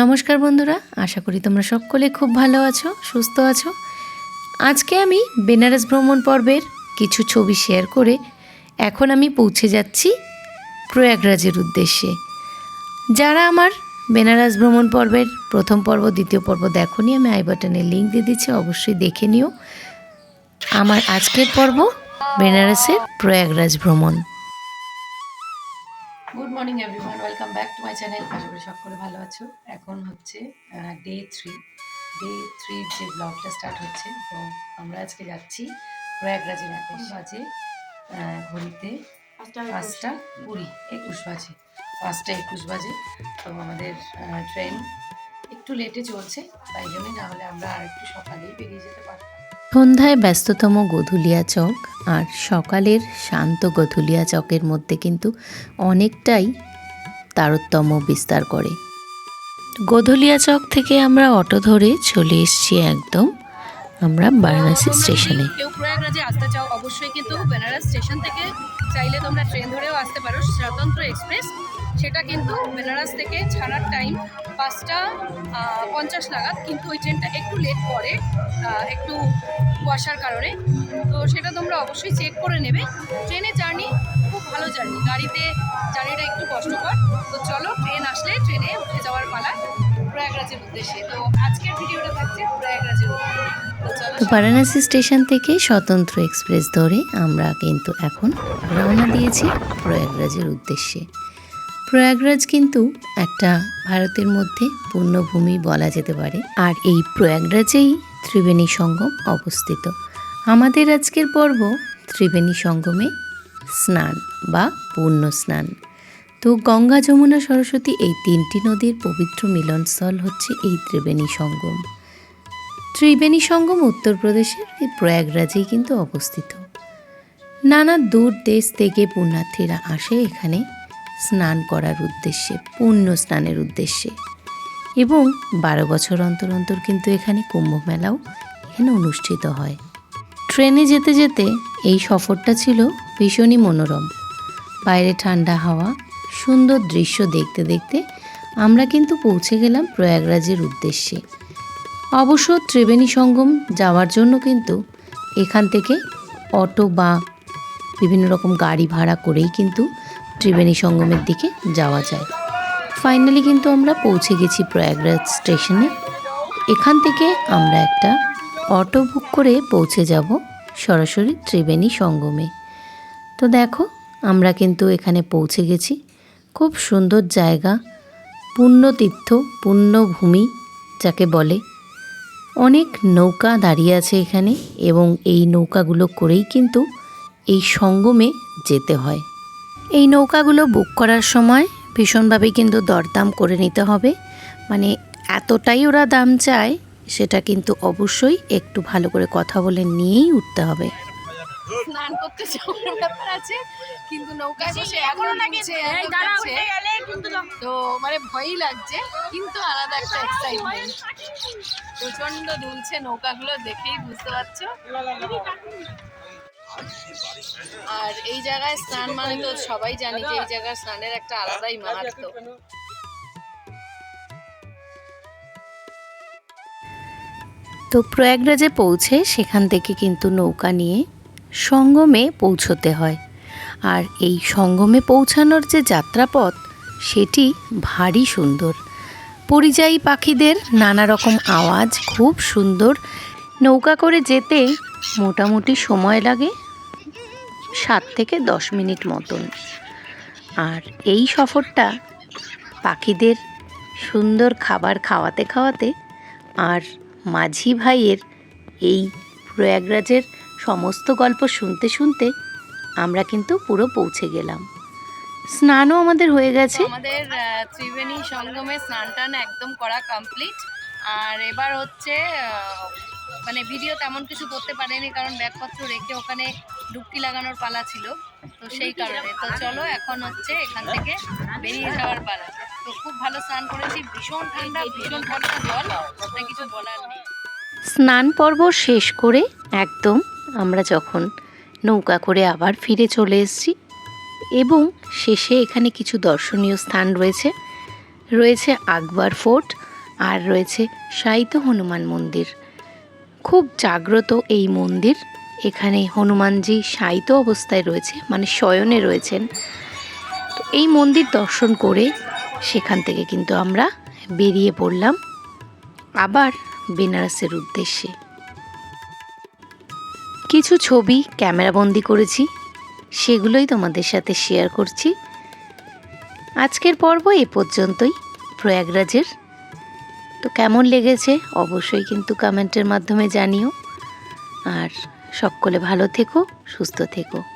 নমস্কার বন্ধুরা, আশা করি তোমরা সকলে খুব ভালো আছো, সুস্থ আছো। আজকে আমি বেনারস ভ্রমণ পর্বের কিছু ছবি শেয়ার করে এখন আমি পৌঁছে যাচ্ছি প্রয়াগরাজের উদ্দেশ্যে। যারা আমার বেনারস ভ্রমণ পর্বের প্রথম পর্ব, দ্বিতীয় পর্ব দেখোনি, আমি আই বাটনে লিঙ্ক দিয়ে দিচ্ছি, অবশ্যই দেখে নিও। আমার আজকের পর্ব বেনারসের প্রয়াগরাজ ভ্রমণ। Welcome back to my channel আশা করি সকলে ভালো আছো। এখন হচ্ছে ডে থ্রি ডে থ্রির যে ব্লগটা স্টার্ট হচ্ছে তো আমরা আজকে যাচ্ছি প্রয়াগরাজের এখন বাজে ঘড়িতে পাঁচটা কুড়ি একুশ বাজে পাঁচটা একুশ বাজে। তো আমাদের ট্রেন একটু লেটে চলছে তাই জন্যই না হলে আমরা আর একটু সকালেই বেরিয়ে যেতে পারতাম। সন্ধ্যায় ব্যস্ততম গধুলিয়া চক আর সকালের শান্ত গধুলিয়া চকের মধ্যে কিন্তু অনেকটাই তারতম্য বিস্তার করে। গধুলিয়া চক থেকে আমরা অটো ধরে চলে এসেছি একদম আমরা বারাণসী স্টেশনে। কেউ প্রয়াগরাজে আসতে চাও অবশ্যই কিন্তু বেনারস স্টেশন থেকে চাইলে তোমরা ট্রেন ধরেও আসতে পারো স্বতন্ত্র এক্সপ্রেস। সেটা কিন্তু বেনারস থেকে ছাড়ার টাইম পাঁচটা পঞ্চাশ নাগাদ কিন্তু ওই ট্রেনটা একটু লেট করে একটু কুয়াশার কারণে। তো সেটা তোমরা অবশ্যই চেক করে নেবে। ট্রেনের জার্নি খুব জার্নি গাড়িতে জার্নিটা একটু কষ্টকর তো চলো, ট্রেন আসলে ট্রেনে উঠে যাওয়ার পালা প্রয়াগরাজের উদ্দেশ্যে। তো আজকের ভিডিওটা থাকছে প্রয়াগরাজের তো বারাণসী স্টেশন থেকে স্বতন্ত্র এক্সপ্রেস ধরে আমরা কিন্তু এখন রওনা দিয়েছি প্রয়াগরাজের উদ্দেশ্যে। প্রয়াগরাজ কিন্তু একটা ভারতের মধ্যে পূর্ণভূমি বলা যেতে পারে। আর এই প্রয়াগরাজেই ত্রিবেণী সঙ্গম অবস্থিত। আমাদের আজকের পর্ব ত্রিবেণী সঙ্গমে স্নান বা পূর্ণ স্নান। তো গঙ্গা, যমুনা, সরস্বতী এই তিনটি নদীর পবিত্র মিলনস্থল হচ্ছে এই ত্রিবেণী সঙ্গম। ত্রিবেণী সঙ্গম উত্তরপ্রদেশের এই প্রয়াগরাজেই কিন্তু অবস্থিত। নানা দূর দেশ থেকে পুণ্যার্থীরা আসে এখানে স্নান করার উদ্দেশ্যে পুণ্য স্নানের উদ্দেশ্যে। এবং বারো বছর অন্তর অন্তর কিন্তু এখানে কুম্ভ মেলাও এখানে অনুষ্ঠিত হয়। ট্রেনে যেতে যেতে এই সফরটা ছিল ভীষণই মনোরম। বাইরে ঠান্ডা হাওয়া, সুন্দর দৃশ্য দেখতে দেখতে আমরা কিন্তু পৌঁছে গেলাম প্রয়াগরাজের উদ্দেশ্যে। অবশ্য ত্রিবেণী সঙ্গম যাওয়ার জন্য কিন্তু এখান থেকে অটো বা বিভিন্ন রকম গাড়ি ভাড়া করেই কিন্তু ত্রিবেণী সঙ্গমের দিকে যাওয়া যায়। ফাইনালি কিন্তু আমরা পৌঁছে গেছি প্রয়াগরাজ স্টেশনে। এখান থেকে আমরা একটা অটো বুক করে পৌঁছে যাব সরাসরি ত্রিবেণী সঙ্গমে। তো দেখো, আমরা কিন্তু এখানে পৌঁছে গেছি। খুব সুন্দর জায়গা, পুণ্যতীর্থ, পুণ্যভূমি, যাকে বলে। অনেক নৌকা দাঁড়িয়ে আছে এখানে এবং এই নৌকাগুলো করেই কিন্তু এই সঙ্গমে যেতে হয়। এই নৌকাগুলো বুক করার সময় ভীষণভাবে কিন্তু দরদাম করে নিতে হবে। মানে এতটাই ওরা দাম চায় সেটা কিন্তু অবশ্যই একটু ভালো করে কথা বলে নিয়েই উঠতে হবে। স্নান করতে যাওয়ার ব্যাপার আছে কিন্তু নৌকায় বসে এখনও তো মানে ভয়ই লাগছে কিন্তু আলাদা একটা এক্সাইটমেন্ট প্রচণ্ড দুলছে নৌকাগুলো দেখেই বুঝতে পারছ। আর এই জায়গায় স্নান মানে তো সবাই জানি যে এই জায়গায় স্নানের একটা আলাদাই মাহাত্ম তো প্রয়াগরাজে পৌঁছে সেখান থেকে কিন্তু নৌকা নিয়ে সঙ্গমে পৌঁছতে হয়। আর এই সঙ্গমে পৌঁছানোর যে যাত্রাপথ, সেটি ভারী সুন্দর। পরিযায়ী পাখিদের নানা রকম আওয়াজ, খুব সুন্দর। নৌকা করে যেতে মোটামুটি সময় লাগে সাত থেকে দশ মিনিট মতন। আর এই সফরটা পাখিদের সুন্দর খাবার খাওয়াতে খাওয়াতে আর মাঝি ভাইয়ের এই প্রয়াগরাজের সমস্ত গল্প শুনতে শুনতে আমরা কিন্তু পুরো পৌঁছে গেলাম। স্নানও আমাদের হয়ে গেছে। আমাদের ত্রিবেণী সঙ্গমে স্নান টান একদম করা কমপ্লিট আর এবার হচ্ছে মানে ভিডিও তেমন কিছু করতে পারেনি কারণ ব্যাগপত্র রেখে ওখানে ডুবকি লাগানোর পালা ছিল। তো সেই কারণে। তো চলো এখন হচ্ছে এখান থেকে বেরিয়ে যাওয়ার পালা। তো খুব ভালো স্নান করেছি। ভীষণ ঠান্ডা ভীষণ ঠান্ডা জল। স্নান পর্ব শেষ করে একদম আমরা যখন নৌকা করে আবার ফিরে চলে এসেছি এবং শেষে এখানে কিছু দর্শনীয় স্থান রয়েছে। রয়েছে আকবর ফোর্ট আর রয়েছে সাহিত্য হনুমান মন্দির। খুব জাগ্রত এই মন্দির। এখানে হনুমানজি শায়িত অবস্থায় রয়েছে মানে শয়নে রয়েছেন। এই মন্দির দর্শন করে সেখান থেকে কিন্তু আমরা বেরিয়ে পড়লাম। আবার বেনারসের উদ্দেশ্যে। কিছু ছবি ক্যামেরাবন্দি করেছি, সেগুলোই তোমাদের সাথে শেয়ার করছি। আজকের পর্ব এ পর্যন্তই, প্রয়াগরাজের। তো কেমন লেগেছে অবশ্যই কিন্তু কমেন্টের মাধ্যমে জানিও। আর সকলে ভালো থেকো, সুস্থ থেকো।